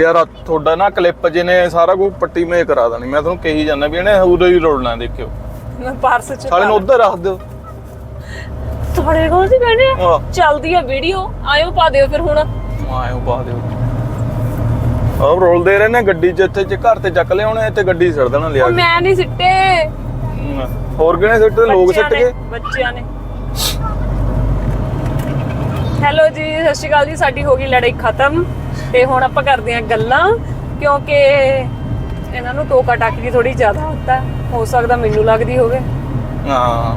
ਯਾਰ ਤੁਹਾਡਾ ਨਾ ਕਲਿੱਪ ਜਿਹਨੇ ਸਾਰਾ ਕੁਝ ਪੱਟੀ ਮੇ ਕਰਾ ਦੇਣੀ। ਮੈਂ ਤੁਹਾਨੂੰ ਕਹੀ ਜਾਂਦਾ ਵੀ ਇਹਨੇ ਉਰੇ ਹੀ ਰੋਲਣਾ ਦੇਖਿਓ। ਮੈਂ ਪਰਸ ਚ ਸਾਲੇ ਨੂੰ ਉੱਧਰ ਰੱਖ ਦਿਓ। ਤੁਹਾਡੇ ਕੋਲ ਸੀ ਆਹ। ਚੱਲਦੀ ਆ ਵੀਡੀਓ ਆਇਓ ਪਾ ਦਿਓ ਫਿਰ ਹੁਣ। ਆਇਓ ਪਾ ਦਿਓ। ਆਹ ਰੋਲਦੇ ਰਹੇ ਨੇ ਗੱਡੀ ਚ ਇੱਥੇ ਚ ਘਰ ਤੇ ਚੱਕ ਲਿਆਉਣੇ ਤੇ ਗੱਡੀ ਸਿਰ ਦੇਣਾ ਲਿਆ ਉਹ ਕੇ। ਮੈਂ ਨਹੀਂ ਸਿੱਟੇ। ਹਮ, ਹੋਰ ਕਿਹਨੇ ਸਿੱਟੇ? ਲੋਕ ਬੱਚਿਆਂ ਸਿੱਟ ਨੇ- ਗਏ? ਬੱਚਿਆਂ ਨੇ। ਹੈਲੋ ਜੀ ਸਤਿ ਸ਼੍ਰੀ ਅਕਾਲ ਜੀ ਸਾਡੀ ਹੋ ਗਈ ਲੜਾਈ ਖਤਮ ਤੇ ਹੁਣ ਆਪਾਂ ਕਰਦੇ ਹਾਂ ਗੱਲਾਂ ਕਿਉਂਕਿ ਇਹਨਾਂ ਨੂੰ ਟੋਕਾ ਟਾਕੀ ਥੋੜੀ ਜ਼ਿਆਦਾ ਹੁੰਦਾ ਹੋ ਸਕਦਾ ਮੈਨੂੰ ਲੱਗਦੀ ਹੋਵੇ। ਹਾਂ।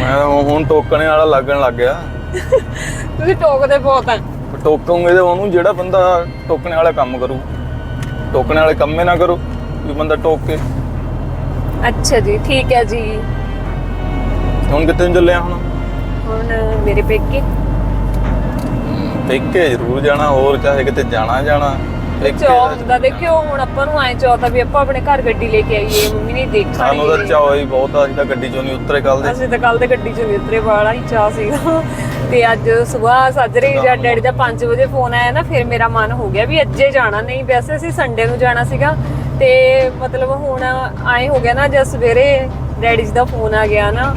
ਮੈਂ ਹੁਣ ਟੋਕਣੇ ਵਾਲਾ ਲੱਗਣ ਲੱਗ ਗਿਆ। ਤੁਸੀਂ ਟੋਕਦੇ ਬਹੁਤ ਆ। ਟੋਕੂਗੇ ਤੇ ਉਹਨੂੰ ਜਿਹੜਾ ਬੰਦਾ ਟੋਕਣੇ ਵਾਲਾ ਕੰਮ ਕਰੂ ਟੋਕਣੇ ਵਾਲੇ ਕੰਮੇ ਨਾ ਕਰੋ ਵੀ ਬੰਦਾ ਟੋਕ ਕੇ। ਅੱਛਾ ਜੀ ਠੀਕ ਹੈ ਜੀ। ਹੁਣ ਕਿੱਥੇ ਚੱਲੇ ਆ ਹੁਣ? ਹੁਣ ਮੇਰੇ ਪੇਕੇ। ਪੇਕੇ ਜ਼ਰੂਰ ਜਾਣਾ ਹੋਰ ਚਾਹੇ ਕਿਤੇ ਜਾਣਾ ਜਾਣਾ। ਪੇਕੇ ਚੌ ਹੁੰਦਾ ਦੇਖਿਓ ਹੁਣ ਆਪਾਂ ਨੂੰ ਐ ਚਾਹਤਾ ਵੀ ਆਪਾਂ ਆਪਣੇ ਘਰ ਗੱਡੀ ਲੈ ਕੇ ਆਈਏ ਮੰਮੀ ਨੇ ਦੇਖਾ ਸਾਨੂੰ ਤਾਂ ਚਾਹ ਹੀ ਬਹੁਤ ਆ ਤਾਂ ਗੱਡੀ ਚੋਂ ਨਹੀਂ ਉਤਰੇ ਕੱਲ ਦੇ। ਅਸੀਂ ਤਾਂ ਕੱਲ ਦੇ ਗੱਡੀ ਚੋਂ ਨਹੀਂ ਉਤਰੇ ਵਾਲਾ ਹੀ ਚਾਹ ਸੀਗਾ ਤੇ ਅੱਜ ਸਵੇਰ ਸਾਜਰੇ ਜਦ ਡੈਡੀ ਦਾ 5 ਵਜੇ ਫੋਨ ਆਇਆ ਨਾ ਫਿਰ ਮੇਰਾ ਮਨ ਹੋ ਗਿਆ ਵੀ ਅੱਜੇ ਜਾਣਾ ਨਹੀਂ। ਵੈਸੇ ਅਸੀਂ ਸੰਡੇ ਨੂੰ ਜਾਣਾ ਸੀਗਾ ਤੇ ਮਤਲਬ ਹੁਣ ਆਏ ਹੋ ਗਿਆ ਨਾ ਜਦ ਸਵੇਰੇ ਡੈਡੀ ਜੀ ਦਾ ਫੋਨ ਆ ਗਿਆ ਨਾ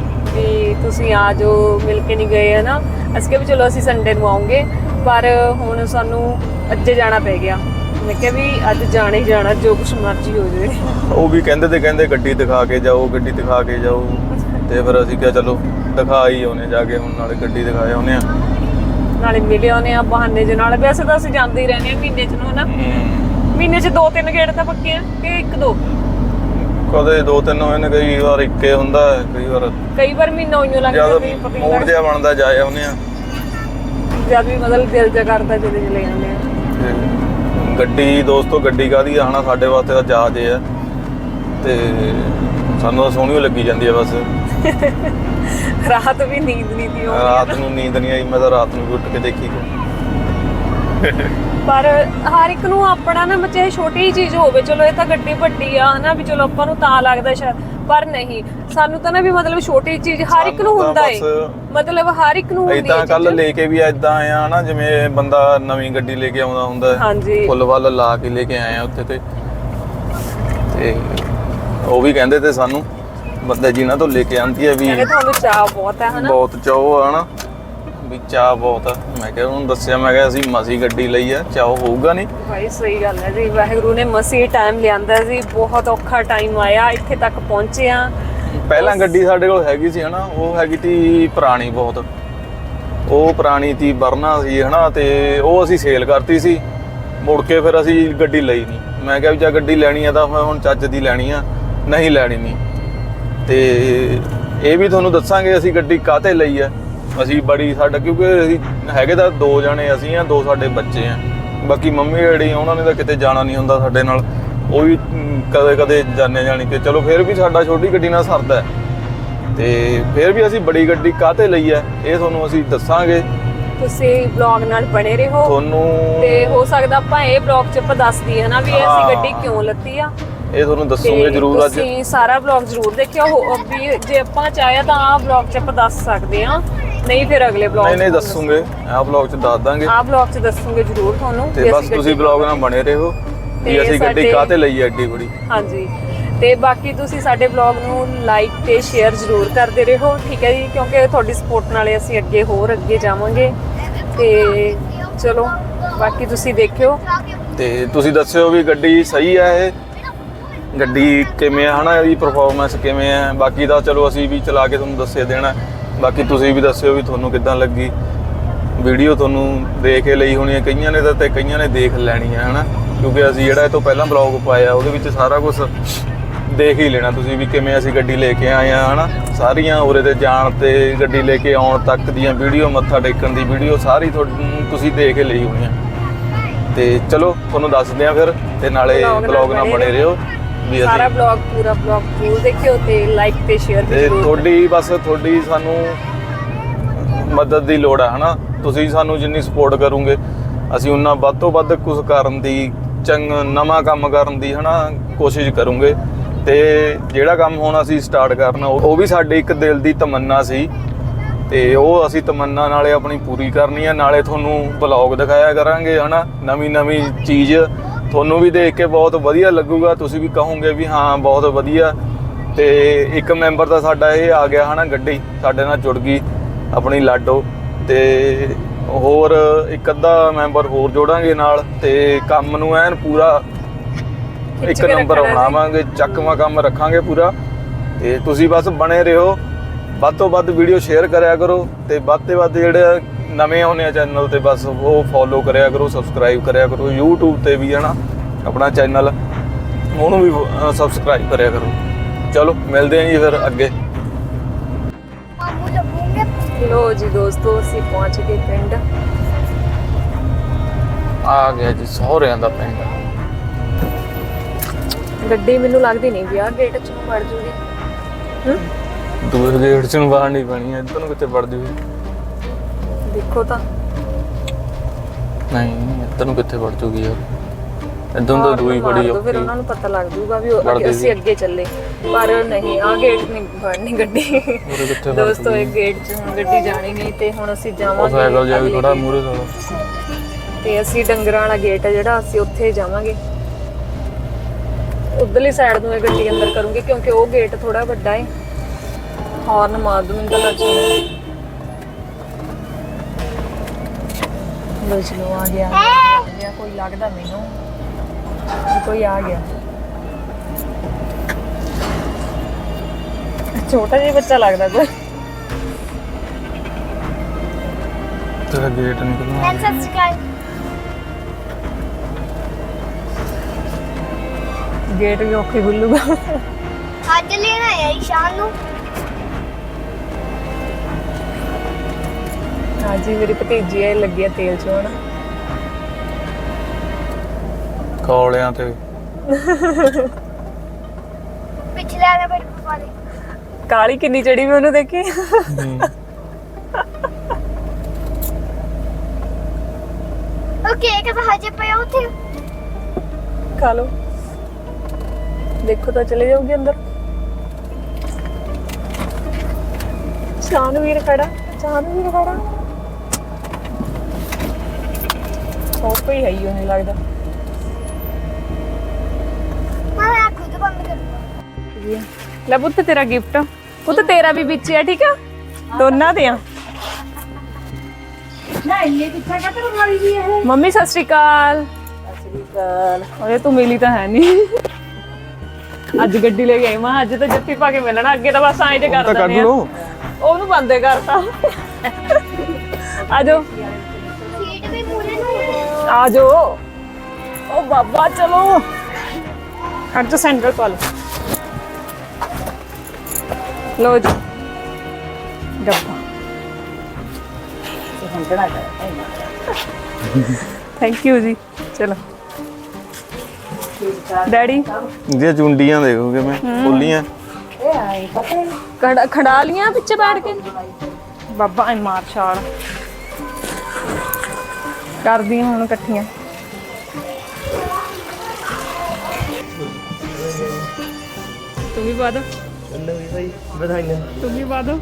ਵੀ ਤੁਸੀਂ ਆ ਜਾਓ ਮਿਲ ਕੇ ਨਹੀਂ ਗਏ ਹੈ ਨਾ ਅਸੀਂ ਕਿਹਾ ਵੀ ਚਲੋ ਅਸੀਂ ਸੰਡੇ ਨੂੰ ਆਉਂਗੇ ਪਰ ਹੁਣ ਸਾਨੂੰ ਅੱਜੇ ਜਾਣਾ ਪੈ ਗਿਆ। ਮੈਂ ਕਿਹਾ ਵੀ ਅੱਜ ਜਾਣਾ ਹੀ ਜਾਣਾ ਜੋ ਕੁਛ ਮਰਜ਼ੀ ਹੋ ਜਾਵੇ। ਉਹ ਵੀ ਕਹਿੰਦੇ ਤੇ ਕਹਿੰਦੇ ਗੱਡੀ ਦਿਖਾ ਕੇ ਜਾਓ ਗੱਡੀ ਦਿਖਾ ਕੇ ਜਾਓ। ਤੇ ਫਿਰ ਅਸੀਂ ਕਿਹਾ ਚਲੋ ਦਿਖਾ ਹੀ ਆਉਨੇ ਜਾ ਕੇ ਹੁਣ ਨਾਲੇ ਗੱਡੀ ਦਿਖਾਏ ਆਉਨੇ ਆ ਨਾਲੇ ਮਿਲੇ ਆਉਨੇ ਆ ਬਹਾਨੇ ਦੇ ਨਾਲ। ਵੈਸੇ ਤਾਂ ਅਸੀਂ ਜਾਂਦੇ ਹੀ ਰਹਿੰਦੇ ਆ ਮਹੀਨੇ ਚ ਨੂੰ ਨਾ ਹਮ, ਮਹੀਨੇ ਚ ਦੋ ਤਿੰਨ ਗੇੜ ਤਾਂ ਪੱਕੇ ਆ ਕਿ ਇੱਕ ਦੋ? ਕਦੇ ਦੋ ਤਿੰਨ ਹੋਏ ਨੇ ਕਈ ਵਾਰ ਇੱਕੇ ਹੁੰਦਾ ਹੈ, ਕਈ ਵਾਰ ਕਈ ਵਾਰ ਮਹੀਨਾ ਉਈਓ ਲੱਗ ਜਦ ਜਾਂਦਾ ਵੀ ਪਤਾ ਮੂਡ ਜਿਹਾ ਬਣਦਾ ਜਾਏ ਆਉਨੇ ਆ। ਜਦ ਵੀ ਮਤਲਬ ਦਿਲ ਜਾ ਕਰਦਾ ਚਲੇ ਚਲੇ ਜਾਂਦੇ ਆ। ਤੇ ਗੱਡੀ ਦੋਸਤੋ ਗੱਡੀ ਕਾਦੀ ਆ? ਹਨਾ ਸਾਡੇ ਵਾਸਤੇ ਤਾਂ ਜਹਾਜ਼ ਹੈ ਤੇ ਸਾਨੂੰ ਤਾਂ ਸੋਹਣੀ ਓ ਲੱਗੀ ਜਾਂਦੀ ਹੈ ਬਸ। ਰਾਤ ਵੀ ਨੀਂਦ ਨਹੀਂ ਦੀ ਆਉਂਦੀ। ਰਾਤ ਨੂੰ ਨੀਂਦ ਨਹੀਂ ਆਈ ਮੈਂ ਤਾਂ ਰਾਤ ਨੂੰ ਵੀ ਉੱਠ ਕੇ ਦੇਖੀ। ਗਈ। ਪਰ ਹਰ ਇੱਕ ਨੂੰ ਆਪਣਾ ਨਾ ਚਾਹੇ ਛੋਟੀ ਜਿਹੀ ਚੀਜ਼ ਹੋਵੇ ਚਲੋ ਇਹ ਤਾਂ ਗੱਡੀ ਵੱਡੀ ਆ ਹਨਾ ਵੀ ਚਲੋ ਆਪਾਂ ਨੂੰ ਤਾਂ ਲੱਗਦਾ ਸ਼ਾਇਦ ਪਰ ਨਹੀਂ। ਸਾਨੂੰ ਤਾਂ ਨਾ ਵੀ ਮਤਲਬ ਛੋਟੀ ਚੀਜ਼ ਹਰ ਇੱਕ ਨੂੰ ਹੁੰਦਾ ਏ। ਮਤਲਬ ਹਰ ਇੱਕ ਨੂੰ ਹੁੰਦੀ ਏਦਾਂ ਹੈ ਕੱਲ ਲੈ ਕੇ ਵੀ ਏਦਾਂ ਆਇਆ ਨਾ ਜਿਵੇਂ ਬੰਦਾ ਨਵੀਂ ਗੱਡੀ ਲੈ ਕੇ ਆਉਂਦਾ ਹੁੰਦਾ ਹਾਂਜੀ। ਫੁੱਲ ਵੱਲ ਲਾ ਕੇ ਲੈ ਕੇ ਆਏ ਆ ਉੱਥੇ ਤੇ। ਤੇ ਉਹ ਵੀ ਕਹਿੰਦੇ ਤੇ ਸਾਨੂੰ ਬੰਦੇ ਜਿਨ੍ਹਾਂ ਤੋਂ ਲੈ ਕੇ ਆਂਦੀ ਹੈ ਵੀ ਕਹਿੰਦੇ ਤੁਹਾਨੂੰ ਚਾਹ ਬਹੁਤ ਹੈ ਹਨਾ। ਬਹੁਤ ਚਾਹ ਆ ਹਨਾ। ਵੀ ਚਾਹ ਬਹੁਤ ਆ। ਮੈਂ ਕਿਹਾ ਉਹਨੂੰ ਦੱਸਿਆ ਮੈਂ ਕਿਹਾ ਅਸੀਂ ਮਸੀ ਗੱਡੀ ਲਈ ਆ ਚਾਹ ਹੋਊਗਾ ਨਹੀਂ? ਭਾਈ ਸਹੀ ਗੱਲ ਹੈ ਜੀ। ਵਾਹਿਗੁਰੂ ਨੇ ਮਸੀ ਟਾਈਮ ਲਿਆਂਦਾ ਜੀ। ਬਹੁਤ ਔਖਾ ਟਾਈਮ ਆਇਆ ਇੱਥੇ ਤੱਕ ਪਹੁੰਚੇ ਆ ਪਹਿਲਾਂ ਗੱਡੀ ਸਾਡੇ ਕੋਲ ਹੈਗੀ ਸੀ ਹਨਾ? ਉਹ ਹੈਗੀ ਤੀ ਪੁਰਾਣੀ ਬਹੁਤ। ਉਹ ਪੁਰਾਣੀ ਤੀ ਵਰਨਾ ਸੀ ਹਨਾ? ਤੇ ਉਹ ਅਸੀਂ ਸੇਲ ਕਰਤੀ ਸੀ। ਮੁੜ ਕੇ ਫਿਰ ਅਸੀਂ ਗੱਡੀ ਲਈ ਨਹੀਂ। ਮੈਂ ਕਿਹਾ ਵੀ ਜੇ ਗੱਡੀ ਲੈਣੀ ਆ ਤਾਂ ਮੈਂ ਹੁਣ ਚੱਜ ਦੀ ਲੈਣੀ ਆ ਨਹੀਂ ਲੈਣੀ ਨਹੀਂ ਤੇ ਇਹ ਵੀ ਤੁਹਾਨੂੰ ਦੱਸਾਂਗੇ ਅਸੀਂ ਗੱਡੀ ਕਾਹਤੇ ਲਈ ਆ। ਅਸੀਂ ਬੜੀ ਸਾਡਾ ਕਿਉਂਕਿ ਅਸੀਂ ਹੈਗੇ ਤਾਂ ਦੋ ਜਣੇ ਅਸੀਂ ਆ ਦੋ ਸਾਡੇ ਬੱਚੇ ਆ। ਬਾਕੀ ਮੰਮੀ ਡੈਡੀ ਉਹਨਾਂ ਨੇ ਤਾਂ ਕਿਤੇ ਜਾਣਾ ਨਹੀਂ ਹੁੰਦਾ ਸਾਡੇ ਨਾਲ। ਉਹ ਵੀ ਕਦੇ ਕਦੇ ਜਾਣੇ ਜਾਣੀ ਕਿ ਚਲੋ ਫਿਰ ਵੀ ਸਾਡਾ ਛੋਟੀ ਗੱਡੀ ਨਾਲ ਸਰਦਾ ਹੈ। ਤੇ ਫਿਰ ਵੀ ਅਸੀਂ ਬੜੀ ਗੱਡੀ ਕਾਹਤੇ ਲਈ ਹੈ ਇਹ ਤੁਹਾਨੂੰ ਅਸੀਂ ਦੱਸਾਂਗੇ। ਤੁਸੀਂ ਬਲੌਗ ਨਾਲ ਬਣੇ ਰਹੋ। ਤੁਹਾਨੂੰ ਤੇ ਹੋ ਸਕਦਾ ਆਪਾਂ ਇਹ ਬਲੌਗ ਚ ਆਪਾਂ ਦੱਸ ਦਈਏ ਨਾ ਵੀ। ਅਸੀਂ ਗੱਡੀ ਕਿਉਂ ਲੱਤੀ ਆ। ਇਹ ਤੁਹਾਨੂੰ ਦੱਸੂਗੇ ਤੇ ਜ਼ਰੂਰ ਅੱਜ। ਤੁਸੀਂ ਸਾਰਾ ਬਲੌਗ ਜ਼ਰੂਰ ਦੇਖਿਓ। ਹੋ- ਵੀ ਜੇ ਆਪਾਂ ਚਾਹਿਆ ਤਾਂ ਆਹ ਬਲੌਗ ਚ ਆਪਾਂ ਦੱਸ ਸਕਦੇ ਆ ਨਹੀਂ ਫਿਰ ਅਗਲੇ ਬਲੌਗ ਨਹੀਂ ਨਹੀਂ ਦੱਸੂਗੇ। ਆਹ ਬਲੌਗ 'ਚ ਦੱਸ ਦਾਂਗੇ। ਆਹ ਬਲੌਗ ਚ ਦੱਸੂਗੇ ਜ਼ਰੂਰ ਤੁਹਾਨੂੰ ਤੇ ਬਸ ਤੁਸੀਂ ਬਲੌਗ ਨਾਲ ਬਣੇ ਰਹੋ ਤੇ ਵੀ ਅਸੀਂ ਗੱਡੀ ਕਾਹਤੇ ਲਈ ਹੈ ਐਡੀ ਬੜੀ ਹਾਂਜੀ। ਤੇ ਬਾਕੀ ਤੁਸੀਂ ਸਾਡੇ ਬਲੌਗ ਨੂੰ ਲਾਈਕ ਤੇ ਸ਼ੇਅਰ ਜ਼ਰੂਰ ਕਰਦੇ ਰਹੋ ਠੀਕ ਹੈ ਜੀ? ਕਿਉਂਕਿ ਤੁਹਾਡੀ ਸਪੋਰਟ ਨਾਲੇ ਅਸੀਂ ਅੱਗੇ ਹੋਰ ਅੱਗੇ ਜਾਵਾਂਗੇ। ਤੇ ਚਲੋ ਬਾਕੀ ਤੁਸੀਂ ਦੇਖਿਓ। ਤੇ ਤੁਸੀਂ ਦੱਸਿਓ ਵੀ ਗੱਡੀ ਸਹੀ ਹੈ ਇਹ? ਗੱਡੀ ਕਿਵੇਂ ਹੈ ਹਨਾ ਇਹਦੀ ਪਰਫਾਰਮੈਂਸ ਕਿਵੇਂ ਹੈ ਬਾਕੀ ਤਾਂ ਚਲੋ ਅਸੀਂ ਵੀ ਚਲਾ ਕੇ ਤੁਹਾਨੂੰ ਦੱਸੇ ਦੇਣਾ। ਬਾਕੀ ਤੁਸੀਂ ਵੀ ਦੱਸਿਓ ਵੀ ਤੁਹਾਨੂੰ ਕਿੱਦਾਂ ਲੱਗੀ। ਵੀਡੀਓ ਤੁਹਾਨੂੰ ਦੇਖ ਕੇ ਲਈ ਹੋਣੀ ਹੈ। ਕਈਆਂ ਨੇ ਤਾਂ ਤੇ ਕਈਆਂ ਨੇ ਦੇਖ ਲੈਣੀ ਹੈ ਹਨਾ? ਕਿਉਂਕਿ ਅਸੀਂ ਜਿਹੜਾ ਇਹ ਤੋਂ ਪਹਿਲਾਂ ਬਲੌਗ ਪਾਇਆ ਉਹਦੇ ਵਿੱਚ ਸਾਰਾ ਕੁਝ ਦੇਖ ਹੀ ਲੈਣਾ। ਤੁਸੀਂ ਵੀ ਕਿਵੇਂ ਅਸੀਂ ਗੱਡੀ ਲੈ ਕੇ ਆਏ ਆ ਹਨਾ? ਸਾਰੀਆਂ ਉਰੇ ਤੇ ਜਾਣ ਤੇ ਗੱਡੀ ਲੈ ਕੇ ਆਉਣ ਤੱਕ ਦੀਆਂ ਵੀਡੀਓ ਮੱਥਾ ਟੇਕਣ ਦੀ ਵੀਡੀਓ ਸਾਰੀ ਤੁਹਾਨੂੰ ਤੁਸੀਂ ਦੇਖ ਲਈ ਹੋਣੀ ਹੈ। ਤੇ ਚਲੋ ਤੁਹਾਨੂੰ ਦੱਸਦੇ ਆ ਫਿਰ ਤੇ ਨਾਲੇ ਬਲੌਗ ਨਾਲ ਬਣੇ ਬਣੇ ਰਹੋ। ਵੀ ਸਾਰਾ ਅਸੀਂ ਬਲੌਗ ਪੂਰਾ ਬਲੌਗ ਜ਼ਰੂਰ ਦੇਖਿਓ ਤੇ ਲਾਈਕ ਤੇ ਸ਼ੇਅਰ ਵੀ ਤੇ ਜ਼ਰੂਰ ਤੁਹਾਡੀ ਬਸ ਤੁਹਾਡੀ ਸਾਨੂੰ ਮਦਦ ਦੀ ਲੋੜ ਆ ਹਨਾ? ਤੁਸੀਂ ਸਾਨੂੰ ਜਿੰਨੀ ਸਪੋਰਟ ਕਰੋਗੇ ਅਸੀਂ ਉਹਨਾਂ ਵੱਧ ਤੋਂ ਵੱਧ ਕੁਝ ਕਰਨ ਦੀ ਚੰਗ ਨਵਾਂ ਕੰਮ ਕਰਨ ਦੀ ਹਨਾ ਕੋਸ਼ਿਸ਼ ਕਰੂੰਗੇ। ਤੇ ਜਿਹੜਾ ਕੰਮ ਹੁਣ ਅਸੀਂ ਸਟਾਰਟ ਕਰਨਾ ਉਹ ਉਹ ਵੀ ਸਾਡੇ ਇੱਕ ਦਿਲ ਦੀ ਤਮੰਨਾ ਸੀ। ਤੇ ਉਹ ਅਸੀਂ ਤਮੰਨਾ ਨਾਲੇ ਆਪਣੀ ਪੂਰੀ ਕਰਨੀ ਆ ਨਾਲੇ ਤੁਹਾਨੂੰ ਬਲੌਗ ਦਿਖਾਇਆ ਕਰਾਂਗੇ ਹਨਾ? ਨਵੀਂ ਨਵੀਂ ਚੀਜ਼ ਤੁਹਾਨੂੰ ਵੀ ਦੇਖ ਕੇ ਬਹੁਤ ਵਧੀਆ ਲੱਗੂਗਾ। ਤੁਸੀਂ ਵੀ ਕਹੋਗੇ ਵੀ ਹਾਂ ਬਹੁਤ ਵਧੀਆ। ਤੇ ਇੱਕ ਮੈਂਬਰ ਤਾਂ ਸਾਡਾ ਇਹ ਆ ਗਿਆ ਹਨਾ ਗੱਡੀ। ਸਾਡੇ ਨਾਲ ਜੁੜ ਗਈ ਆਪਣੀ ਲਾਡੋ। ਤੇ ਹੋਰ ਇੱਕ ਅੱਧਾ ਮੈਂਬਰ ਹੋਰ ਜੋੜਾਂਗੇ ਨਾਲ। ਤੇ ਕੰਮ ਨੂੰ ਐਨ ਪੂਰਾ ਇੱਕ ਨੰਬਰ। ਬਣਾਵਾਂਗੇ ਚੱਕਵਾਂ ਕੰਮ ਰੱਖਾਂਗੇ ਪੂਰਾ। ਤੇ ਤੁਸੀਂ ਬਸ ਬਣੇ ਰਹੋ। ਵੱਧ ਤੋਂ ਵੱਧ ਵੀਡੀਓ ਸ਼ੇਅਰ ਕਰਿਆ ਕਰੋ। ਤੇ ਵੱਧ ਤੋਂ ਵੱਧ ਜਿਹੜੇ ਨਵੇਂ ਆਉਣੇ ਆ ਚੈਨਲ ਤੇ ਬਸ ਉਹ ਫੋਲੋ ਕਰਿਆ ਕਰੋ ਸਬਸਕ੍ਰਾਈਬ ਕਰਿਆ ਕਰੋ YouTube ਤੇ ਵੀ ਹਨਾ ਆਪਣਾ ਚੈਨਲ ਉਹਨੂੰ ਵੀ ਸਬਸਕ੍ਰਾਈਬ ਕਰਿਆ ਕਰੋ। ਚਲੋ ਮਿਲਦੇ ਆਂ ਜੀ ਫਿਰ ਅੱਗੇ। ਲੋ ਜੀ ਦੋਸਤੋ ਅਸੀਂ ਪਹੁੰਚ ਗਏ ਪਿੰਡ। ਆ ਗਿਆ ਜੀ ਸਹੁਰਿਆਂ ਦਾ ਪਿੰਡ। ਗੱਡੀ ਮੈਨੂੰ ਲੱਗਦੀ ਨਹੀਂ ਵੀ ਆ ਗੇਟ ਚ ਵੜ ਜੂਗੀ। ਹੂੰ? ਦੂਰ ਗੇਟ ਚ ਨੂੰ ਬਾਹਰ ਨਹੀਂ ਬਣੀ ਇੱਧਰ ਨੂੰ ਕਿੱਥੇ ਵੜਦੀ ਹੋਈ ਦੇਖੋ ਤਾਂ। ਨਹੀਂ ਇੱਧਰ ਨੂੰ ਕਿੱਥੇ ਵੜ ਜੂਗੀ ਯਾਰ? ਇੱਧਰ ਨੂੰ ਤਾਂ ਦੂਈ ਬੜੀ ਦਿਓ, ਫਿਰ ਔਖੀ। ਉਹਨਾਂ ਨੂੰ ਪਤਾ ਲੱਗ ਜੂਗਾ ਵੀ ਉਹ- ਵੜਦੀ ਅਸੀਂ ਅੱਗੇ ਚੱਲੇ। ਪਰ ਨਹੀਂ ਆ ਗੇਟ ਨਹੀਂ ਵੜਨੀ ਗੱਡੀ। ਉਹਦੇ ਕਿੱਥੇ ਵੜ ਦੋਸਤੋ ਇਹ ਗੇਟ 'ਚ ਹੁਣ ਗੱਡੀ ਜਾਣੀ ਨਹੀਂ ਤੇ ਹੁਣ ਅਸੀਂ ਉਹ ਜਾਵਾਂਗੇ ਸਾਈਕਲ ਜਿਹਾ ਵੀ ਅਗਲੇ ਖੜਾ। ਮੂਰੇ ਤੋਂ। ਤੇ ਅਸੀਂ ਡੰਗਰਾਂ ਵਾਲਾ ਗੇਟ ਹੈ ਜਿਹੜਾ ਅਸੀਂ ਉੱਥੇ ਜਾਵਾਂਗੇ। ਉਧਰਲੀ ਸਾਈਡ ਨੂੰ ਇਹ ਗੱਡੀ ਅੰਦਰ ਕਰੂੰਗੀ ਕਿਉਂਕਿ ਉਹ ਗੇਟ ਥੋੜਾ ਵੱਡਾ ਹੈ ਹਾਰਨ ਮਾਰ ਦੂੰ ਮੈਨੂੰ ਤਾਂ ਲੱਗ ਲੋ ਚਲੋ ਆ ਗਿਆ। ਆ ਗਿਆ ਕੋਈ ਲੱਗਦਾ ਮੈਨੂੰ। ਵੀ ਕੋਈ ਆ ਗਿਆ। ਛੋਟਾ ਜਿਹਾ ਬੱਚਾ ਲੱਗਦਾ ਕੋਈ। ਤੇਰਾ ਗੇਟ ਨਿਕਲਣਾ ਸਬਸਕ੍ਰਾਈਬ ਗੇਟ ਵੀ ਔਖੇ ਖੁੱਲੂਗਾ। ਅੱਜ ਲੈਣਾ ਹੈ ਈਸ਼ਾਨ ਨੂੰ। ਹਾਂਜੀ ਮੇਰੀ ਭਤੀਜੀ ਹੈ ਲੱਗੀ ਆ ਤੇਲ ਚੋਣ। ਕੌਲਿਆਂ ਤੇ। ਪਿਛਲੇ ਆਲੇ ਮੇਰੇ ਪਪਾ ਦੇ ਕਾਲੀ ਕਿੰਨੀ ਚੜੀ ਵੀ ਉਹਨੂੰ ਦੇਖੀ। ਉਹ ਕੇਕ ਤਾਂ ਹਜੇ ਪਿਆ ਉੱਥੇ। ਖਾ ਲਓ। ਦੇਖੋ ਤਾਂ ਚਲੇ ਜਾਓਗੇ ਅੰਦਰ। ਚਾਨਵੀਰ ਖੜਾ ਚਾਨਵੀਰ ਖੜਾ। ਸੌਪ ਹੀ ਹੈ ਨਹੀਂ ਲੱਗਦਾ। ਮੈਂ ਖੁਦ ਬੰਦ ਕਰੂੰਗਾ ਲੈ ਪੁੱਤ ਤੇਰਾ ਗਿਫਟ ਪੁੱਤ ਤੇਰਾ ਵੀ ਵਿੱਚ ਹੈ ਠੀਕ ਆ? ਦੋਨਾਂ ਦੇ ਆ। ਨਾ ਕਾ ਤਰ ਮਾਰੀ ਮੰਮੀ ਸਤਿ ਸ਼੍ਰੀ ਅਕਾਲ। ਸਤਿ ਸ਼੍ਰੀ ਅਕਾਲ। ਓਏ ਤੂੰ ਮਿਲੀ ਤਾਂ ਹੈ ਨਹੀਂ। ਅੱਜ ਗੱਡੀ ਲੈ ਕੇ ਆਈ ਮੈਂ ਅੱਜ ਤਾਂ ਜੱਫੀ ਪਾ ਕੇ ਮਿਲਣਾ ਅੱਗੇ ਤਾਂ ਬਸ ਐਂ ਜੇ ਕਰ ਦਿੰਦੇ ਆ। ਉਹਨੂੰ ਬੰਦੇ ਕਰਤਾ। ਆ ਜਾਓ। ਸੀਟ ਵੀ ਪੂਰੇ ਨੂੰ ਆ ਜਾਓ ਓ ਬਾਬਾ ਚਲੋ ਹਟ ਜਾ ਸੈਂਟਰ ਪਾ ਲਓ ਲੋ ਜੀ ਡੱਬਾ ਥੈਂਕ ਯੂ ਜੀ ਚਲੋ ਡੈਡੀ ਇਹਦੀਆਂ ਚੁੰਡੀਆਂ ਦੇਖੋ ਕਿਵੇਂ ਖੋਲੀਆਂ ਖੜਾ ਖੜਾ ਲੀਆਂ ਪਿੱਛੇ ਬੈਠ ਕੇ ਛਾਲ ਕਰਦੀਆਂ ਹੁਣ ਇਕੱਠੀਆਂ। ਤੂੰ ਵੀ ਪਾ ਦੋ। ਵਧਾਈਆਂ। ਤੂੰ ਵੀ ਪਾ ਦੋ।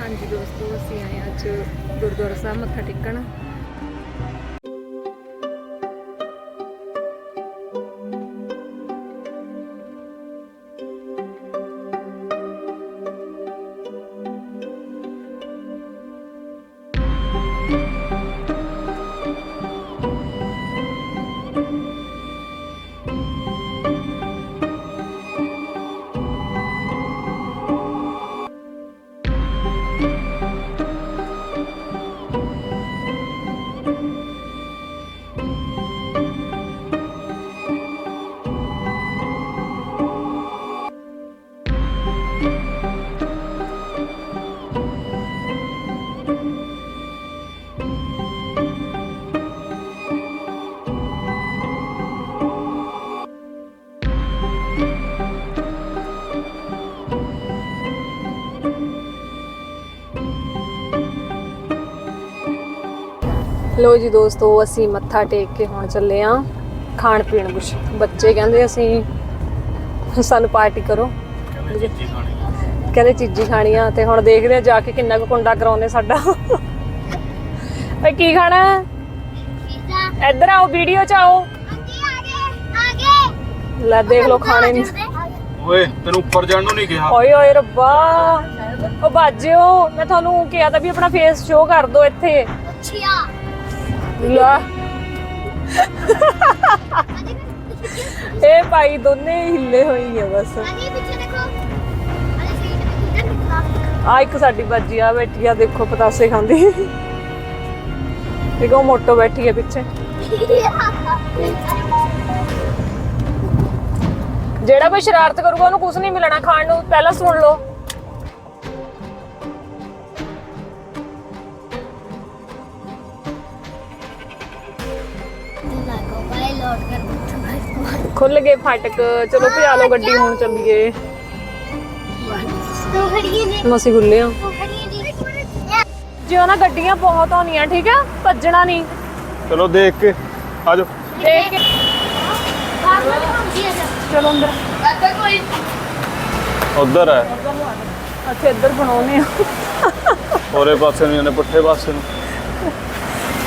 ਹਾਂਜੀ ਦੋਸਤੋ ਅਸੀਂ ਆਏ ਅੱਜ ਗੁਰਦੁਆਰਾ ਸਾਹਿਬ ਮੱਥਾ ਟੇਕਣ। ਲੋ ਜੀ ਦੋਸਤੋ ਅਸੀਂ ਮੱਥਾ ਟੇਕ ਕੇ ਹੁਣ ਚੱਲੇ ਆਂ ਖਾਣ ਪੀਣ ਕੁਛ। ਬੱਚੇ ਕਹਿੰਦੇ ਅਸੀਂ ਸਾਨੂੰ ਪਾਰਟੀ ਕਰੋ। ਕਹਿੰਦੇ ਚੀਜ਼ੀ ਖਾਣੀ ਆ। ਤੇ ਹੁਣ ਦੇਖਦੇ ਆ ਜਾ ਕੇ ਕਿੰਨਾ ਕੁ ਕੁੰਡਾ ਕਰਾਉਨੇ ਸਾਡਾ। ਓਏ ਕੀ ਖਾਣਾ? ਹੈ? ਪੀਜ਼ਾ। ਇੱਧਰ ਆਓ ਵੀਡੀਓ ਚ ਆਓ। ਲੈ ਦੇਖ ਲਓ ਖਾਣੇ ਨੂੰ। ਓਏ ਤੈਨੂੰ ਉੱਪਰ ਜਾਣ ਨੂੰ ਨਹੀਂ ਕਿਹਾ। ਓਏ ਓਏ ਰੱਬਾ। ਉਹ ਬਾਜਿਓ ਮੈਂ ਤੁਹਾਨੂੰ ਕਿਹਾ ਤਾਂ ਵੀ ਆਪਣਾ ਫੇਸ ਸ਼ੋ ਕਰ ਦਿਓ ਇੱਥੇ। ਅੱਛਾ ਲੈ। ਇਹ ਭਾਈ ਦੋਨੇ ਹਿੱਲੇ ਹੋਈ ਆ ਬਸ। ਆਗੇ ਪਿੱਛੇ ਦੇਖੋ ਅਰੇ ਸੀਟ ਤੇ ਕਿੱਧਰ ਨਿਕਲਾ ਆ ਇੱਕ ਸਾਡੀ ਬਾਜੀ ਆ ਬੈਠੀ ਆ, ਦੇਖੋ ਪਤਾਸੇ ਖਾਂਦੀ। ਦੇਖੋ ਮੋਟੋ ਬੈਠੀ ਆ ਪਿੱਛੇ। ਜਿਹੜਾ ਕੋਈ ਸ਼ਰਾਰਤ ਕਰੂਗਾ ਉਹਨੂੰ ਕੁਝ ਨਹੀਂ ਮਿਲਣਾ, ਖਾਣ ਨੂੰ ਪਹਿਲਾਂ ਸੁਣ ਲਓ। ਖੁੱਲ ਗਏ ਫਾਟਕ ਚਲੋ ਭਜਾ ਲਓ ਗੱਡੀ ਹੁਣ ਚੱਲੀਏ ਮਸੀ ਗੁੱਲੇ ਆ ਜਿਉਂ ਨਾ ਗੱਡੀਆਂ ਬਹੁਤ ਆਉਣੀਆਂ ਠੀਕ ਆ ਭੱਜਣਾ ਨਹੀਂ ਚਲੋ ਦੇਖ ਕੇ ਆ ਜਾਓ ਦੇਖ ਕੇ ਚਲੋ ਅੰਦਰ ਇੱਧਰ ਕੋਈ ਉਧਰ ਹੈ ਅੱਛਾ ਇੱਧਰ ਬਣਾਉਨੇ ਆ ਹੋਰੇ ਪਾਸੇ ਨੂੰ ਇਹਨੇ ਪੁੱਠੇ ਪਾਸੇ ਨੂੰ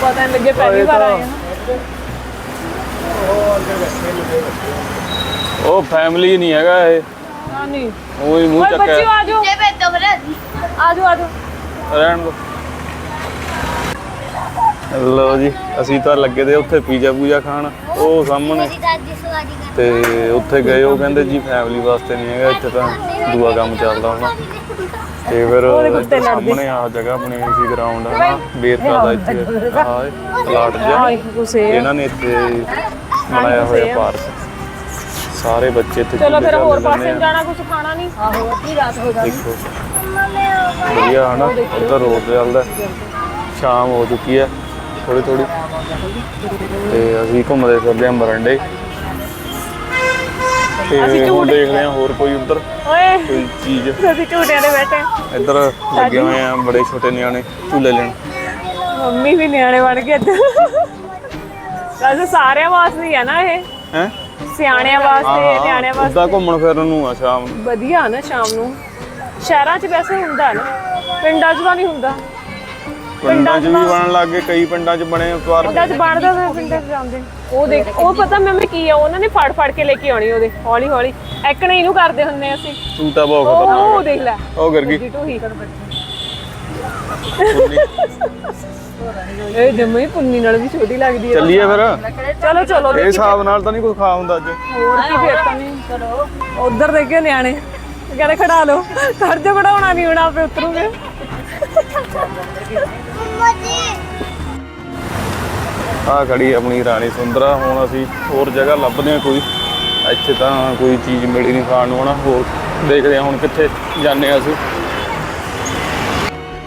ਪਤਾ ਨਹੀਂ ਲੱਗੇ ਪਹਿਲੀ ਵਾਰ ਆਏ ਨਾ ਉਹ ਫੈਮਿਲੀ ਨਹੀਂ ਹੈਗਾ ਇਹ। ਨਹੀਂ ਉਹ ਹੀ ਮੂੰਹ ਚੱਕਿਆ। ਬੱਚਿਓ ਆ ਜਾਓ ਜੇ ਮੈਂ ਦਮਰਾ ਆ ਜਾਓ ਆ ਜਾਓ ਰਹਿਣ ਦੋ। ਲੋ ਜੀ ਅਸੀਂ ਤਾਂ ਲੱਗੇ ਦੇ ਉੱਥੇ ਪੀਜ਼ਾ ਪੂਜਾ ਖਾਣ। ਉਹ ਸਾਹਮਣੇ। ਤੇ ਉੱਥੇ ਗਏ ਉਹ ਕਹਿੰਦੇ ਜੀ ਫੈਮਿਲੀ ਵਾਸਤੇ ਨਹੀਂ ਹੈਗਾ ਇੱਥੇ ਤਾਂ ਦੂਆ ਕੰਮ ਚੱਲਦਾ ਹੁਣ। ਤੇ ਫਿਰ ਸਾਹਮਣੇ ਆ ਜਗ੍ਹਾ ਬਣੀ ਹੋਈ ਸੀ ਗਰਾਊਂਡ ਬੇਰਤਾ ਦਾ ਇੱਥੇ। ਹਾਂ ਪਲਾਟ ਜਿਹਾ। ਇਹਨਾਂ ਨੇ ਇੱਥੇ ਬਣਾਇਆ ਹੋਇਆ ਪਾਰਕ ਸਾਰੇ ਬੱਚੇ ਇੱਥੇ ਚਲੋ ਫਿਰ ਹੋਰ ਪਾਸੇ ਨੂੰ। ਜਾਣਾ ਕੁਝ ਖਾਣਾ ਨਹੀਂ? ਆਹੋ ਅੱਧੀ ਰਾਤ ਹੋ ਆ। ਦੇਖੋ। ਵਧੀਆ ਹਨਾ? ਉਧਰ ਰੋਡ ਚੱਲਦਾ। ਸ਼ਾਮ ਹੋ ਚੁੱਕੀ ਹੈ ਥੋੜੀ ਥੋੜੀ ਤੇ ਅਸੀਂ ਘੁੰਮਦੇ ਫਿਰਦੇ ਹਾਂ ਮਰੰਡੇ ਤੇ ਹੁਣ ਦੇਖਦੇ ਹਾਂ ਹੋਰ ਕੋਈ ਉਧਰ ਓਏ। ਕੋਈ ਚੀਜ਼। ਅਸੀਂ ਝੂਟਿਆਂ ਦੇ ਬੈਠੇ ਇੱਧਰ ਲੱਗੇ ਹੋਏ ਆ ਬੜੇ ਛੋਟੇ ਨਿਆਣੇ ਝੂਲੇ ਲੈਣ। ਮੰਮੀ ਵੀ ਨਿਆਣੇ ਬਣ ਗਏ ਇੱਧਰ। ਵੈਸੇ ਸਾਰਿਆਂ ਵਾਸਤੇ ਹੀ ਨਾ ਇਹ। ਹੈ? ਸਿਆਣਿਆਂ ਵਾਸਤੇ ਨਿਆਣਿਆਂ ਵਾਸਤੇ। ਉਦਾਂ ਘੁੰਮਣ ਫਿਰਨ ਨੂੰ ਆ ਸ਼ਾਮ ਨੂੰ। ਵਧੀਆ ਨਾ ਸ਼ਾਮ ਨੂੰ। ਸ਼ਹਿਰਾਂ 'ਚ ਵੈਸੇ ਹੁੰਦਾ ਨਾ ਪਿੰਡਾਂ 'ਚ ਤਾਂ ਨਹੀਂ ਹੁੰਦਾ। ਪਿੰਡਾਂ 'ਚ ਵੀ ਬਣਨ ਲੱਗ ਗਏ ਕਈ ਪਿੰਡਾਂ 'ਚ ਬਣੇ ਪਾਰਕ ਪਿੰਡਾਂ 'ਚ ਬਣਦਾ ਤਾਂ ਪਿੰਡਾਂ 'ਚ ਜਾਂਦੇ। ਉਹ ਦੇਖ ਉਹ ਪਤਾ ਮੈਂ ਕੀ ਆ ਉਹਨਾਂ ਨੇ ਫੜ ਫੜ ਕੇ ਲੈ ਕੇ ਆਉਣੀ ਉਹਦੇ ਹੌਲੀ ਹੌਲੀ ਐਕਣੇ ਇਹਨੂੰ ਕਰਦੇ ਹੁੰਦੇ ਅਸੀਂ। ਤੂੰ ਤਾਂ ਬਹੁਤ ਖਤਰਨਾਕ ਉਹ ਦੇਖ ਲੈ। ਉਹ ਗਿਰ ਗਈ। ਇਹ ਜਮੇ ਹੀ ਪੁੰਨੀ ਨਾਲ ਵੀ ਛੋਟੀ ਲੱਗਦੀ ਹੈ ਚੱਲੀਏ ਫਿਰ। ਚਲੋ ਚਲੋ। ਇਹ ਹਿਸਾਬ ਨਾਲ ਤਾਂ ਨਹੀਂ ਕੁਝ ਖਾ ਹੁੰਦਾ ਅੱਜ। ਹੋਰ ਕੀ ਫੇਰ? ਤਾਂ ਨਹੀਂ ਚਲੋ ਉਧਰ ਦੇਖੇ ਨਿਆਣੇ। ਕਹਿੰਦੇ ਖੜਾ ਲਓ। ਘਰ ਤੇ ਖੜਾਉਣਾ ਨਹੀਂ ਹੁਣ ਆਪੇ ਉਤਰੂਗੇ। ਆ ਖੜੀ ਆਪਣੀ ਰਾਣੀ ਸੁੰਦਰਾ। ਹੁਣ ਅਸੀਂ ਹੋਰ ਜਗ੍ਹਾ ਲੱਭਦੇ ਆ ਕੋਈ। ਇੱਥੇ ਤਾਂ ਕੋਈ ਚੀਜ਼ ਮਿਲੀ ਨਹੀਂ ਖਾਣ ਨੂੰ ਹੋਰ ਦੇਖਦੇ ਆ ਹੁਣ ਕਿੱਥੇ ਜਾਂਦੇ ਆ ਅਸੀਂ।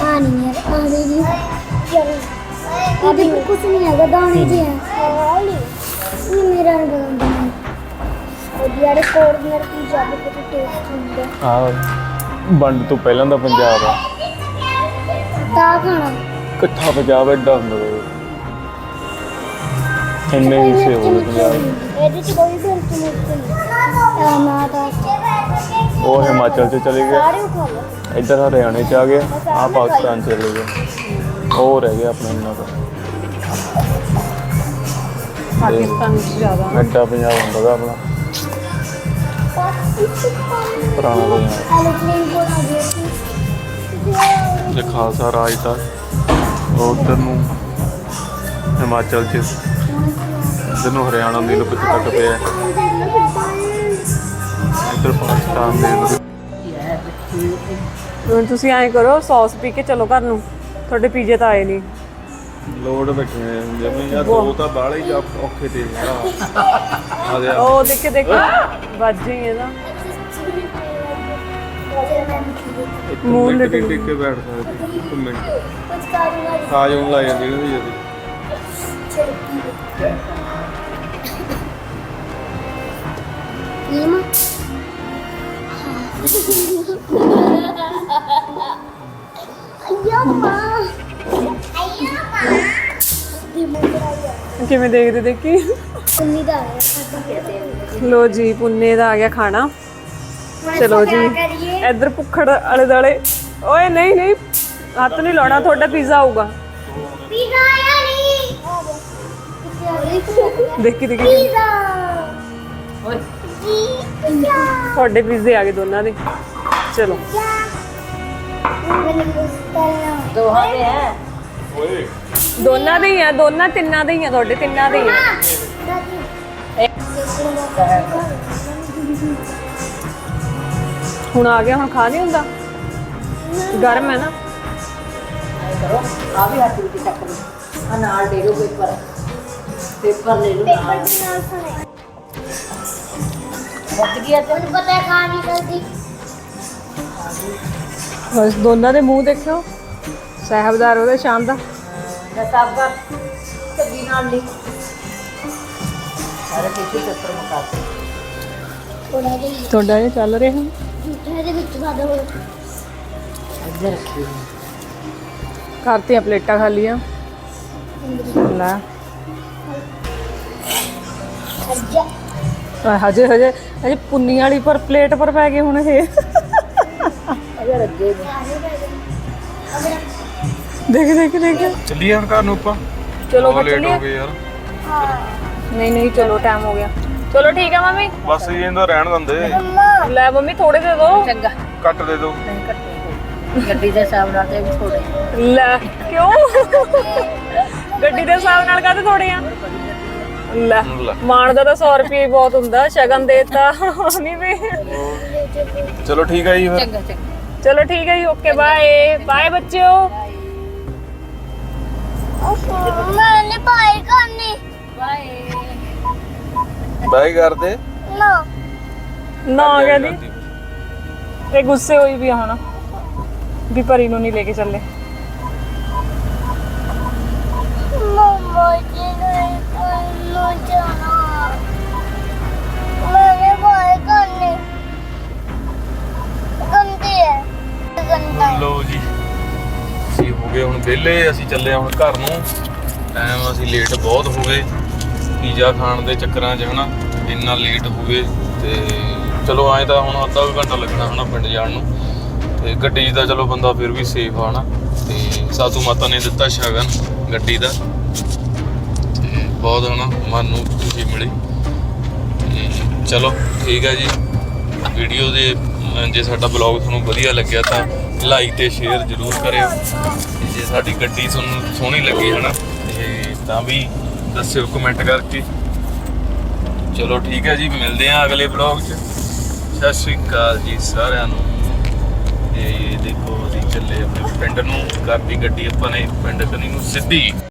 ਆ ਨਹੀਂ ਯਾਰ ਆ ਦੇ ਜੀ ਅਭੀ ਕੁਝ ਨਹੀਂ ਹੈਗਾ ਦਾਣੇ ਜੀ ਹੈ ਇਹ ਮੇਰਾ ਰੰਗ ਯਾਰ ਕੋਰਨਰ ਕੀ ਜਾਬ ਕਿਤੇ ਟੇਸਟ ਹੁੰਦਾ ਆ ਵੰਡ ਤੋਂ ਪਹਿਲਾਂ ਦਾ ਪੰਜਾਬ ਆ। ਤਾਂ ਖਾਣਾ। ਇਕੱਠਾ ਪੰਜਾਬ ਐਡਾ ਹੁੰਦਾ ਵਾ। ਇਹ। ਇੰਨੇ ਹਿੱਸੇ ਹੋ ਗਏ ਪੰਜਾਬ ਇਹਦੇ ਚ ਕੋਈ ਵੀ ਮਿਰਚ ਨਹੀਂ ਆ ਨਾ ਤਾਂ ਉਹ ਹਿਮਾਚਲ ਚ ਚਲੇ ਗਏ ਸਾਰੇ ਉਠਾ ਲਓ ਇੱਧਰ ਹਰਿਆਣੇ ਚ ਆ ਗਏ ਆ ਪਾਕਿਸਤਾਨ ਚਲੇ ਗਏ ਉਹ ਰਹਿ ਗਿਆ ਆਪਣਾ ਇੰਨਾ ਕੁ ਪਾਕਿਸਤਾਨ ਵਿੱਚ ਜ਼ਿਆਦਾ ਐਡਾ ਪੰਜਾਬ ਹੁੰਦਾ ਗਾ ਆਪਣਾ ਪੁਰਾਣਾ ਪੰਜਾਬ ਐਲੋਪਲੇਨ ਕੋਲ ਆ ਗਿਆ ਸੀ ਖਾਲਸਾ ਰਾਜ ਦਾ ਉਹ ਉਧਰ ਨੂੰ ਹਿਮਾਚਲ ਚ ਇੱਧਰ ਨੂੰ ਹਰਿਆਣਾ ਦੇ ਲੋਕ ਤੱਕ ਪਿਆ ਹੈ। ਇੱਧਰ ਪਾਕਿਸਤਾਨ ਦੇ ਲੋਕ ਹੁਣ ਤੁਸੀਂ ਐਂ ਕਰੋ ਸੌਸ ਪੀ ਕੇ ਚਲੋ ਘਰ ਨੂੰ। ਤੁਹਾਡੇ ਪੀਜੇ ਤਾਂ ਆਏ ਨਹੀਂ। ਲੋਡ ਬੈਠੇ ਆ ਜਿਵੇਂ ਯਾਰ ਦੋ ਤਾਂ ਬਾਹਲੇ ਹੀ ਔਖ- ਔਖੇ ਤੇ ਆ। ਆ ਦੇ ਉਹ ਦੇਖੇ ਦੇਖੇ। ਵੱਜ ਗਈ ਇਹਦਾ ਇੱਕ ਮੂੰਹ ਮਿੰਟ ਲਿਟ ਟਿਕ ਟਿਕ ਕੇ ਬੈਠ ਸਕਦੇ ਇੱਕ ਮਿੰਟ। ਸਾਜ ਹੁਣ ਲੱਗ ਜਾਂਦੀ ਕਹਿੰਦੀ ਜਦੀ ਕਿਵੇਂ ਦੇਖਦੇ ਦੇਖੀ? ਦਾ ਸਾਡਾ ਲੋ ਜੀ ਪੁੰਨੇ ਦਾ ਆ ਗਿਆ ਖਾਣਾ। ਚਲੋ ਜੀ ਇੱਧਰ ਭੁੱਖੜ ਆਲੇ ਦਾਲੇ ਓਏ ਨਹੀਂ ਨਹੀਂ। ਹੱਥ ਨਹੀਂ ਲਾਉਣਾ ਤੁਹਾਡਾ ਪੀਜ਼ਾ ਆਊਗਾ। ਦੇਖੀ ਦੇਖੀ। ਪੀਜ਼ਾ। ਓਏ। ਪੀਜ਼ਾ। ਤੁਹਾਡੇ ਪੀਜ਼ੇ ਆ ਗਏ ਦੋਨਾਂ ਦੇ। ਚਲੋ। ਓਏ। ਦੋਨਾਂ ਦੇ ਹੀ ਆ ਦੋਨਾਂ ਤਿੰਨਾਂ ਦੇ ਹੀ ਆ ਤੁਹਾਡੇ ਤਿੰਨਾਂ ਦੇ ਹੀ ਆ। ਹੁਣ ਆ ਗਿਆ ਹੁਣ ਖਾ ਨਹੀਂ ਹੁੰਦਾ। ਗਰਮ ਹੈ ਨਾ। ਕਰੋ। ਆ ਵੀ ਹੱਥ ਵਿੱਚ ਚੱਕ ਲਓ। ਆ ਨਾਲ ਦੇ ਦਿਓ ਪੇਪਰ ਪੇਪਰ ਲੈ ਲਓ ਨਾਲ। ਵੱਜ ਗਿਆ ਤੇ। ਮੈਨੂੰ ਪਤਾ ਹੈ ਖਾ ਨਹੀਂ ਸਕਦੀ। ਬਸ ਦੋਨਾਂ ਦੇ ਮੂੰਹ ਦੇਖਿਓ। ਸਹਿਬਦਾਰ ਉਹਦੇ ਸ਼ਾਮ ਦਾ। ਨਸਾਬਾ ਸਬੀ ਨਾਲ ਲਈ। ਸਾਰੇ ਕਿਸੇ ਪੇਪਰ ਮੁਕਾ ਦਿੱਤੇ। ਥੋੜਾ ਜਿਹਾ ਤੁਹਾਡਾ ਇਹ ਚੱਲ ਰਿਹਾ ਝੂਠੇ ਦੇ ਵਿੱਚ ਵਾਦਾ ਹੋ ਇੱਧਰ ਰੱਖੀ। ਕਰਤੀਆਂ ਪਲੇਟਾਂ ਖਾਲੀਆਂ। ਲੈ। ਹਜੇ ਹਜੇ ਹਜੇ ਪੁੰਨੀ ਵਾਲੀ ਪਰ ਪਲੇਟ ਪਰ ਪੈ ਗਏ ਹੁਣ ਇਹ ਅੱਗੇ ਦੇਖ ਦੇਖ ਦੇਖ। ਚੱਲੀਏ ਹੁਣ ਘਰ ਨੂੰ ਆਪਾਂ? ਚਲੋ ਬਹੁਤ ਲੇਟ ਹੋ ਗਏ ਯਾਰ। ਨਹੀਂ ਨਹੀਂ ਚਲੋ ਟਾਈਮ ਹੋ ਗਿਆ। ਚਲੋ ਠੀਕ ਹੈ ਮੰਮੀ। ਬਸ ਇਹਦਾ ਰਹਿਣ ਦਿੰਦੇ। ਲੈ ਮੰਮੀ ਥੋੜੇ ਦੇ ਦਿਓ। ਚੰਗਾ। ਕੱਟ ਦੇ ਦੋ ਨਹੀਂ ਕੱਟੇ ਗੱਡੀ ਦੇ ਹਿਸਾਬ ਨਾਲ ਤੇ ਵੀ ਥੋੜੇ ਲੈ ਕਿਉਂ? ਗੱਡੀ ਦੇ ਹਿਸਾਬ ਨਾਲ ਕਾਹਦੇ ਥੋੜੇ ਆ? ਲੈ ਲੈ। ਮਾਣ ਦਾ ਤਾਂ 100 ਰੁਪਏ ਹੀ ਬਹੁਤ ਹੁੰਦਾ ਸ਼ਗਨ ਦੇਤਾ। ਨਹੀਂ ਵੀ। ਚਲੋ ਠੀਕ ਹੈ ਜੀ ਫਿਰ। ਚੰਗਾ ਚੰਗਾ। ਚਲੋ ਠੀਕ ਹੈ ਜੀ ਓਕੇ ਬਾਏ। ਬਾਏ ਬੱਚਿਓ। ਮੈਂ ਨਹੀਂ ਪਾਈ ਕਰਨੀ ਬਾਏ ਕਰਦੇ। ਨਾ। ਨਾ ਕਹਿੰਦੀ। ਇਹ ਗੁੱਸੇ ਹੋਈ ਵੀ ਆ ਹੁਣ ਵੀ ਪਰੀ ਨੂੰ ਨਹੀਂ ਲੈ ਕੇ ਚੱਲੇ। ਮਮਾ ਜੀ ਨੇ ਜਾਣਾ ਮੈਨੇ ਪਾਈ ਕਰਨੀ ਗੰਦੀ ਹੈ ਗੰਦਾ ਹੈ ਲੋ ਜੀ, ਅਸੀਂ ਹੋ ਗਏ ਹੁਣ ਵਿਹਲੇ, ਅਸੀਂ ਚੱਲੇ ਹੁਣ ਘਰ ਨੂੰ। ਟਾਈਮ ਅਸੀਂ ਲੇਟ ਬਹੁਤ ਹੋ ਗਏ। ਪੀਜ਼ਾ ਖਾਣ ਦੇ ਚੱਕਰਾਂ 'ਚ ਹਨਾ, ਇੰਨਾ ਲੇਟ ਹੋ ਗਏ ਤੇ ਚਲੋ ਐਂ ਤਾਂ ਹੁਣ ਅੱਧਾ ਕੁ ਘੰਟਾ ਲੱਗਣਾ ਹਨਾ ਪਿੰਡ ਜਾਣ ਨੂੰ। ਤੇ ਗੱਡੀ 'ਚ ਤਾਂ ਚਲੋ ਬੰਦਾ ਫਿਰ ਵੀ ਸੇਫ ਆ ਹਨਾ। ਤੇ ਸਾਧੂ ਮਾਤਾ ਨੇ ਦਿੱਤਾ ਸ਼ਗਨ ਗੱਡੀ ਦਾ। ਤੇ ਬਹੁਤ ਹਨਾ, ਮਨ ਨੂੰ ਖੁਸ਼ੀ ਮਿਲੀ। ਤੇ ਚਲੋ, ਠੀਕ ਹੈ ਜੀ। ਵੀਡੀਓ ਦੇ ਜੇ ਸਾਡਾ ਬਲੌਗ ਤੁਹਾਨੂੰ ਵਧੀਆ ਲੱਗਿਆ ਤਾਂ ਲਾਈਕ ਤੇ ਸ਼ੇਅਰ ਜ਼ਰੂਰ ਕਰਿਓ। ਜੇ ਸਾਡੀ ਗੱਡੀ ਤੁਹਾਨੂੰ ਸੋਹਣੀ ਲੱਗੀ ਹੈ ਨਾ ਤੇ ਤਾਂ ਵੀ ਦੱਸਿਓ ਕਮੈਂਟ ਕਰਕੇ। ਚਲੋ, ਠੀਕ ਹੈ ਜੀ, ਮਿਲਦੇ ਹਾਂ ਅਗਲੇ ਬਲੌਗ 'ਚ। ਸਤਿ ਸ਼੍ਰੀ ਅਕਾਲ ਜੀ ਸਾਰਿਆਂ ਨੂੰ। ਇਹ ਦੇਖੋ, ਅਸੀਂ ਚੱਲੇ ਆਪਣੇ ਪਿੰਡ ਨੂੰ। ਕਰਤੀ ਗੱਡੀ ਆਪਾਂ ਨੇ ਪਿੰਡ ਕਨੀ ਨੂੰ ਸਿੱਧੀ।